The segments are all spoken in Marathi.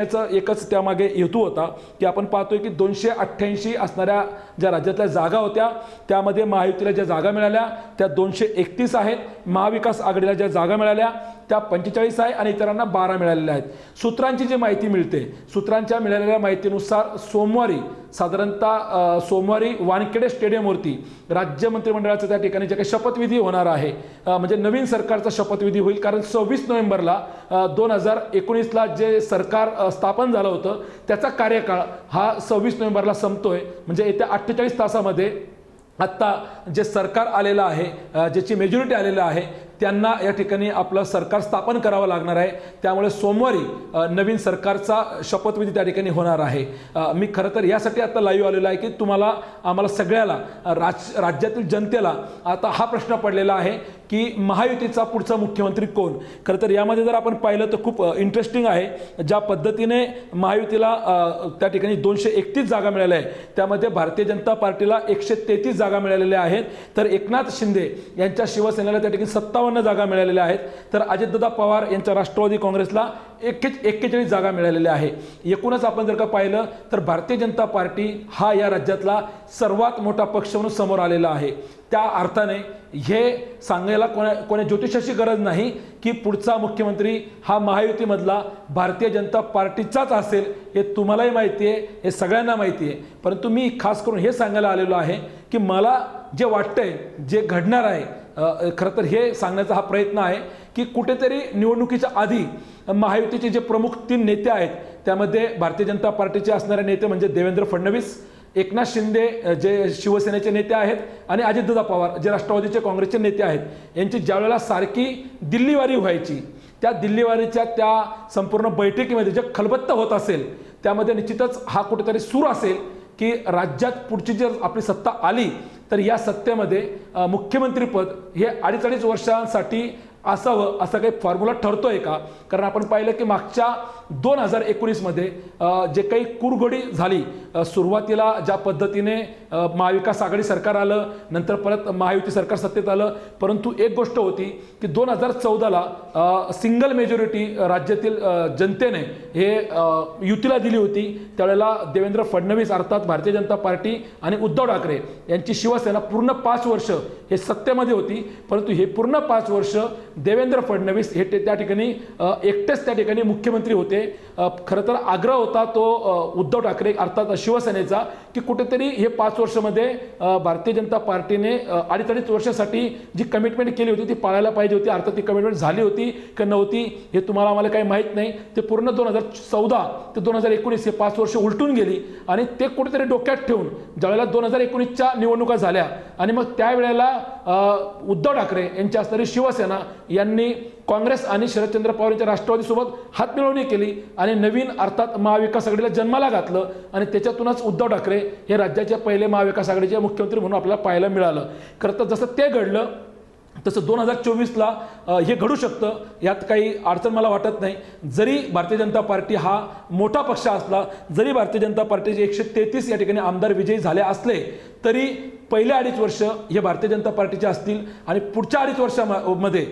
याचा एकच त्यामागे हेतू होता की आपण पाहतोय की दोनशे अठ्ठ्याऐंशी असणाऱ्या ज्या राज्यातल्या जागा होत्या त्यामध्ये महायुतीला ज्या जागा मिळाल्या त्या दोनशे एकतीस आहेत. महाविकास आघाडीला ज्या जागा मिळाल्या त्या पंचेचाळीस आहे आणि इतरांना बारा मिळालेल्या आहेत. सूत्रांची जी माहिती मिळते सूत्रांच्या मिळालेल्या माहितीनुसार सोमवारी साधारणतः सोमवारी वानखेडे स्टेडियमवरती राज्य मंत्रिमंडळाचं त्या ठिकाणी जे काही शपथविधी होणार आहे म्हणजे नवीन सरकारचा शपथविधी होईल. कारण सव्वीस नोव्हेंबरला दोन हजार एकोणीसला जे सरकार स्थापन झालं होतं त्याचा कार्यकाळ हा सव्वीस नोव्हेंबरला संपतोय. म्हणजे येत्या अठ्ठेचाळीस तासामध्ये आत्ता जे सरकार आलेलं आहे ज्याची मेजॉरिटी आलेलं आहे त्यांना या ठिकाणी आपलं सरकार स्थापन करावं लागणार आहे. त्यामुळे सोमवारी नवीन सरकारचा शपथविधी त्या ठिकाणी होणार आहे. मी खरं तर यासाठी आता लाईव्ह आलेलो आहे की तुम्हाला आम्हाला सगळ्याला राज राज्यातील जनतेला आता हा प्रश्न पडलेला आहे की महायुतीचा पुढचा मुख्यमंत्री कोण? खरं तर यामध्ये जर आपण पाहिलं तर खूप इंटरेस्टिंग आहे. ज्या पद्धतीने महायुतीला त्या ठिकाणी दोनशे एकतीस जागा मिळाल्या आहे त्यामध्ये भारतीय जनता पार्टीला एकशे तेहतीस जागा मिळालेल्या आहेत. तर एकनाथ शिंदे यांच्या शिवसेनेला त्या ठिकाणी सत्तावन्न जागा मिळालेल्या आहेत. तर अजितदादा पवार यांच्या राष्ट्रवादी काँग्रेसला एक्के एक्केचाळीस जागा मिळालेल्या आहे एकूणच आपण जर का पाहिलं तर भारतीय जनता पार्टी हा या राज्यातला सर्वात मोठा पक्ष म्हणून समोर आलेला आहे. त्या अर्थाने हे सांगायला कोणा कोणा ज्योतिषाची गरज नाही की पुढचा मुख्यमंत्री हा महायुतीमधला भारतीय जनता पार्टीचाच असेल हे तुम्हालाही माहिती आहे हे सगळ्यांना माहिती आहे. परंतु मी खास करून हे सांगायला आलेलो आहे की मला जे वाटतंय जे घडणार आहे खरं तर हे सांगण्याचा हा प्रयत्न आहे की कुठेतरी निवडणुकीच्या आधी महायुतीचे जे प्रमुख तीन नेते आहेत त्यामध्ये भारतीय जनता पार्टीचे असणारे नेते म्हणजे देवेंद्र फडणवीस एकनाथ शिंदे जे शिवसेनेचे नेते आहेत आणि अजितदादा पवार जे राष्ट्रवादीचे काँग्रेसचे नेते आहेत यांची ज्यावेळेला सारखी दिल्लीवारी व्हायची त्या दिल्लीवारीच्या त्या संपूर्ण बैठकीमध्ये जे खलबत्ता होत असेल त्यामध्ये निश्चितच हा कुठेतरी सूर असेल की राज्यात पुढची जर आपली सत्ता आली तर या सत्तेमध्ये मुख्यमंत्रीपद हे अडीच अडीच वर्षांसाठी असावं असं काही फॉर्म्युला ठरतोय का? कारण आपण पाहिलं की मागच्या दोन हजार एकोणीसमध्ये जे काही कुरघोडी झाली सुरुवातीला ज्या पद्धतीने महाविकास आघाडी सरकार आलं नंतर परत महायुती सरकार सत्तेत आलं परंतु एक गोष्ट होती की दोन हजार चौदाला सिंगल मेजॉरिटी राज्यातील जनतेने हे युतीला दिली होती. त्यावेळेला देवेंद्र फडणवीस अर्थात भारतीय जनता पार्टी आणि उद्धव ठाकरे यांची शिवसेना पूर्ण पाच वर्ष हे सत्तेमध्ये होती. परंतु हे पूर्ण पाच वर्ष देवेंद्र फडणवीस हे ते त्या ठिकाणी एकटेच त्या ठिकाणी मुख्यमंत्री होते. खरं तर आग्रह होता तो उद्धव ठाकरे अर्थात शिवसेनेचा की कुठेतरी हे पाच वर्षामध्ये भारतीय जनता पार्टीने अडीच अडीच वर्षासाठी जी कमिटमेंट केली होती ती पाळायला पाहिजे होती. अर्थात ती कमिटमेंट झाली होती का नव्हती हे तुम्हाला आम्हाला काही माहीत नाही. ते पूर्ण दोन हजार चौदा ते दोन हजार एकोणीस हे पाच वर्ष उलटून गेली आणि ते कुठेतरी डोक्यात ठेवून ज्यावेळेला दोन हजार एकोणीसच्या निवडणुका झाल्या आणि मग त्यावेळेला उद्धव ठाकरे यांच्या असणारी शिवसेना यांनी काँग्रेस आणि शरदचंद्र पवार यांच्या राष्ट्रवादीसोबत हातमिळवणी केली. आणि नवीन अर्थात महाविकास आघाडीला जन्माला घातलं आणि त्याच्यातूनच उद्धव ठाकरे हे राज्याचे पहिले महाविकास आघाडीचे मुख्यमंत्री म्हणून आपल्याला पाहायला मिळालं. खरं तर जसं ते घडलं तसं दोन हजार चोवीसला हे घडू शकतं यात काही अडचण मला वाटत नाही. जरी भारतीय जनता पार्टी हा मोठा पक्ष असला जरी भारतीय जनता पार्टीचे एकशे तेहतीस या ठिकाणी आमदार विजयी झाले असले तरी पहिले अडीच वर्ष हे भारतीय जनता पार्टीचे असतील आणि पुढच्या अडीच वर्षामध्ये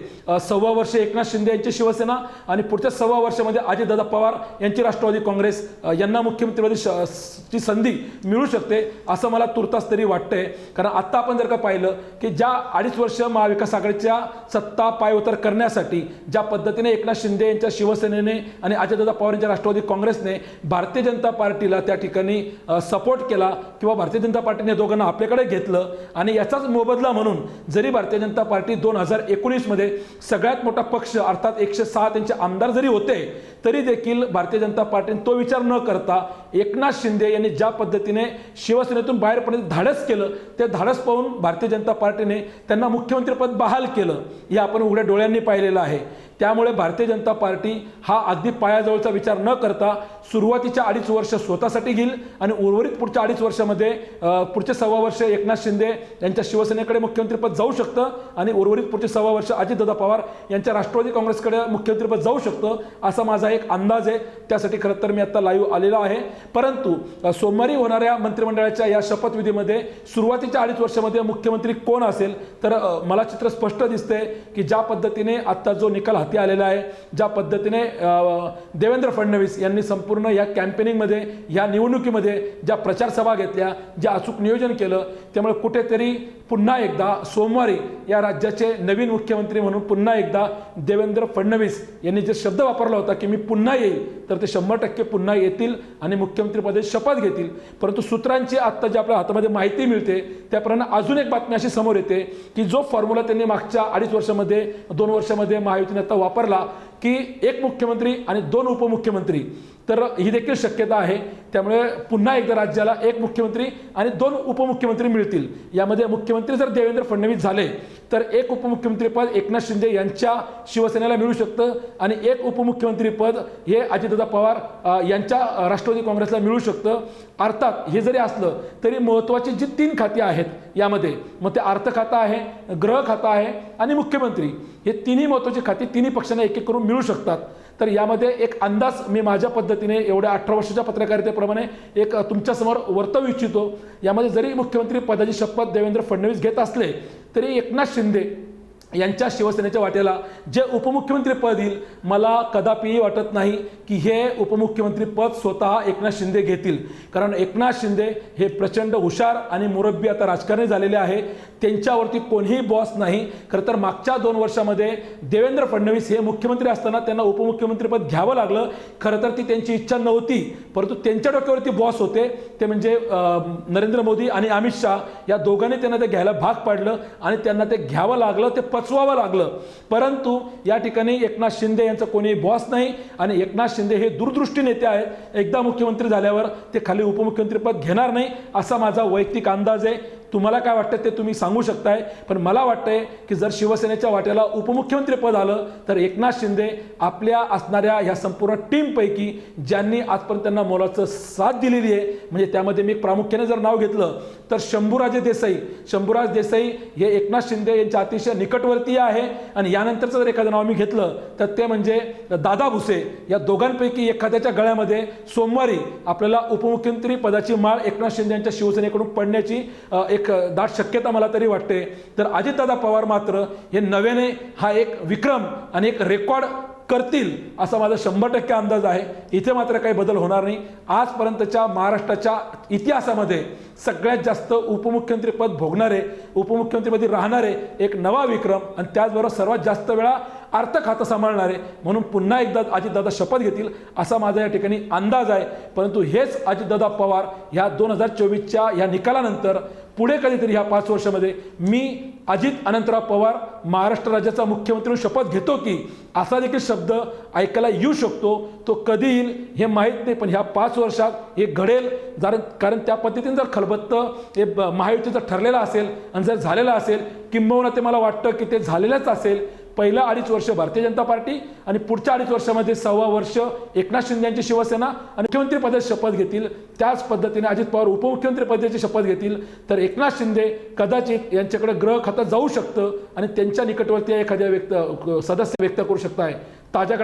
सव्वा वर्ष एकनाथ शिंदे यांची शिवसेना आणि पुढच्या सव्वा वर्षामध्ये अजितदादा पवार यांची राष्ट्रवादी काँग्रेस यांना मुख्यमंत्रीपदी श- ची संधी मिळू शकते असं मला तुर्तास तरी वाटतंय. कारण आत्ता आपण जर का पाहिलं की ज्या अडीच वर्ष महाविकास आघाडीच्या सत्ता पायउतार करण्यासाठी ज्या पद्धतीने एकनाथ शिंदे यांच्या शिवसेनेने आणि अजितदादा पवार यांच्या राष्ट्रवादी काँग्रेसने भारतीय जनता पार्टीला त्या ठिकाणी सपोर्ट केला किंवा भारतीय जनता पार्टीने दोघांना आपल्याकडे घेतलं आणि याचाच मोबदला म्हणून जरी भारतीय जनता पार्टी दोन हजार एकोणीसमध्ये सगळ्यात मोठा पक्ष अर्थात एकशे सहा त्यांचे आमदार जरी होते तरी देखील भारतीय जनता पार्टीने तो विचार न करता एकनाथ शिंदे यांनी ज्या पद्धतीने शिवसेनेतून बाहेर पडण्याचं धाडस केलं ते धाडस पाहून भारतीय जनता पार्टीने त्यांना मुख्यमंत्रीपद बहाल केलं हे आपण उघड्या डोळ्यांनी पाहिलेलं आहे. त्यामुळे भारतीय जनता पार्टी हा अगदी पायाजवळचा विचार न करता सुरुवातीच्या अडीच वर्ष स्वतःसाठी घेईल आणि उर्वरित पुढच्या अडीच वर्षामध्ये पुढचे सव्वा वर्ष एकनाथ शिंदे यांच्या शिवसेनेकडे मुख्यमंत्रीपद जाऊ शकतं आणि उर्वरित पुढचे सव्वा वर्ष अजितदादा पवार यांच्या राष्ट्रवादी काँग्रेसकडे मुख्यमंत्रीपद जाऊ शकतं असा माझा एक अंदाज आहे. त्यासाठी खरं तर मी आता लाईव्ह आलेलो आहे. परंतु सोमवारी होणाऱ्या मंत्रिमंडळाच्या या शपथविधीमध्ये सुरुवातीच्या अडीच वर्षामध्ये मुख्यमंत्री कोण असेल? तर मला चित्र स्पष्ट दिसतंय की ज्या पद्धतीने आत्ता जो निकाल हाती आलेलं आलेला आहे ज्या पद्धतीने देवेंद्र फडणवीस यांनी संपूर्ण या कॅम्पेनिंगमध्ये या निवडणुकीमध्ये ज्या प्रचारसभा घेतल्या ज्या अचूक नियोजन केलं त्यामुळे कुठेतरी पुन्हा एकदा सोमवारी या राज्याचे नवीन मुख्यमंत्री म्हणून पुन्हा एकदा देवेंद्र फडणवीस यांनी जे शब्द वापरला होता की मी पुन्हा येईल तर ते शंभर टक्के पुन्हा येतील आणि मुख्यमंत्रीपदे शपथ घेतील. परंतु सूत्रांची आत्ता जी आपल्या हातामध्ये माहिती मिळते त्याप्रमाणे अजून एक बातमी अशी समोर येते की जो फॉर्म्युला त्यांनी मागच्या अडीच वर्षामध्ये दोन वर्षामध्ये महायुतीने आता वापरला की एक मुख्यमंत्री आणि दोन उपमुख्यमंत्री. तर ही देखील शक्यता आहे. त्यामुळे पुन्हा एकदा राज्याला एक मुख्यमंत्री आणि दोन उपमुख्यमंत्री मिळतील. यामध्ये मुख्यमंत्री जर देवेंद्र फडणवीस झाले तर एक उपमुख्यमंत्रीपद एकनाथ शिंदे यांच्या शिवसेनेला मिळू शकतं आणि एक उपमुख्यमंत्रीपद हे अजितदादा पवार यांच्या राष्ट्रवादी काँग्रेसला मिळू शकतं. अर्थात हे जरी असलं तरी महत्त्वाची जी तीन खाती आहेत यामध्ये मग ते अर्थ खातं आहे ग्रह खातं आहे आणि मुख्यमंत्री. हे तिन्ही महत्त्वाची खाती तिन्ही पक्षांना एक एक करून मिळू शकतात. तर यामध्ये एक अंदाज मी माझ्या पद्धतीने एवढ्या अठरा वर्षाच्या पत्रकारितेप्रमाणे एक तुमच्यासमोर वर्तवू इच्छितो. यामध्ये जरी मुख्यमंत्री पदाची शपथ देवेंद्र फडणवीस घेत असले तरी एकनाथ शिंदे यांच्या शिवसेनेच्या वाट्याला जे उपमुख्यमंत्री पद येईल मला कदापिही वाटत नाही की हे उपमुख्यमंत्री पद स्वतः एकनाथ शिंदे घेतील. कारण एकनाथ शिंदे हे प्रचंड हुशार आणि मुरब्बी आता राजकारणी झालेले आहे. त्यांच्यावरती कोणीही बॉस नाही. खरं तर मागच्या दोन वर्षामध्ये देवेंद्र फडणवीस हे मुख्यमंत्री असताना त्यांना उपमुख्यमंत्रीपद घ्यावं लागलं. खरं तर ती त्यांची इच्छा नव्हती. परंतु त्यांच्या डोक्यावरती बॉस होते. ते म्हणजे नरेंद्र मोदी आणि अमित शहा या दोघांनी त्यांना ते घ्यायला भाग पाडलं आणि त्यांना ते घ्यावं लागलं. ते पचवावं लागलं. परंतु या ठिकाणी एकनाथ शिंदे यांचं कोणीही बॉस नाही आणि एकनाथ शिंदे हे दूरदृष्टी नेते आहेत. एकदा मुख्यमंत्री झाल्यावर ते खाली उपमुख्यमंत्रीपद घेणार नाही असा माझा वैयक्तिक अंदाज आहे. तुम्हाला काय वाटतं ते तुम्ही सांगू शकताय पण मला वाटतंय की जर शिवसेनेच्या वाट्याला उपमुख्यमंत्री पद आलं तर एकनाथ शिंदे आपल्या असणाऱ्या ह्या संपूर्ण टीमपैकी ज्यांनी आजपर्यंत त्यांना मोलाचं साथ दिलेली आहे म्हणजे त्यामध्ये मी प्रामुख्याने जर नाव घेतलं तर शंभूराजे देसाई शंभूराज देसाई हे एकनाथ शिंदे यांच्या अतिशय निकटवर्तीय आहे आणि यानंतरचं जर एखादं नाव मी घेतलं तर ते म्हणजे दादा भुसे. या दोघांपैकी एखाद्याच्या गळ्यामध्ये सोमवारी आपल्याला उपमुख्यमंत्री पदाची माळ एकनाथ शिंदे यांच्या शिवसेनेकडून पडण्याची एक एक दाट शक्यता मला तरी वाटते. तर अजितदादा पवार मात्र हे नव्याने हा एक विक्रम आणि एक रेकॉर्ड करतील असा माझा शंभर टक्के अंदाज आहे. इथे मात्र काही बदल होणार नाही. आजपर्यंतच्या महाराष्ट्राच्या इतिहासामध्ये सगळ्यात जास्त उपमुख्यमंत्रीपद भोगणारे उपमुख्यमंत्रीपदी राहणारे एक नवा विक्रम आणि त्याचबरोबर सर्वात जास्त वेळा अर्थ खातं सांभाळणारे. म्हणून पुन्हा एकदा अजितदादा शपथ घेतील असा माझा या ठिकाणी अंदाज आहे. परंतु हेच अजितदादा पवार ह्या दोन हजार चोवीसच्या ह्या निकालानंतर पुढे कधीतरी ह्या पाच वर्षामध्ये मी अजित अनंतराव पवार महाराष्ट्र राज्याचा मुख्यमंत्री म्हणून शपथ घेतो की असा देखील शब्द ऐकायला येऊ शकतो. तो कधी येईल हे माहीत नाही पण ह्या पाच वर्षात हे घडेल. जर कारण त्या पद्धतीने जर खलबत्त हे ब- महायुतीचं ठरलेलं असेल आणि जर झालेलं असेल किंबहुना ते मला वाटतं की ते झालेलंच असेल. पहिलं अडीच वर्ष भारतीय जनता पार्टी आणि पुढच्या अडीच वर्षामध्ये सव्वा वर्ष एकनाथ शिंदे यांची शिवसेना आणि मुख्यमंत्री पदाची शपथ घेतील. त्याच पद्धतीने अजित पवार उपमुख्यमंत्री पदाची शपथ घेतील. तर एकनाथ शिंदे कदाचित यांच्याकडे ग्रह खातं जाऊ शकतं आणि त्यांच्या निकटवरती एखाद्या व्यक्त सदस्य व्यक्त करू शकताय. ताज्या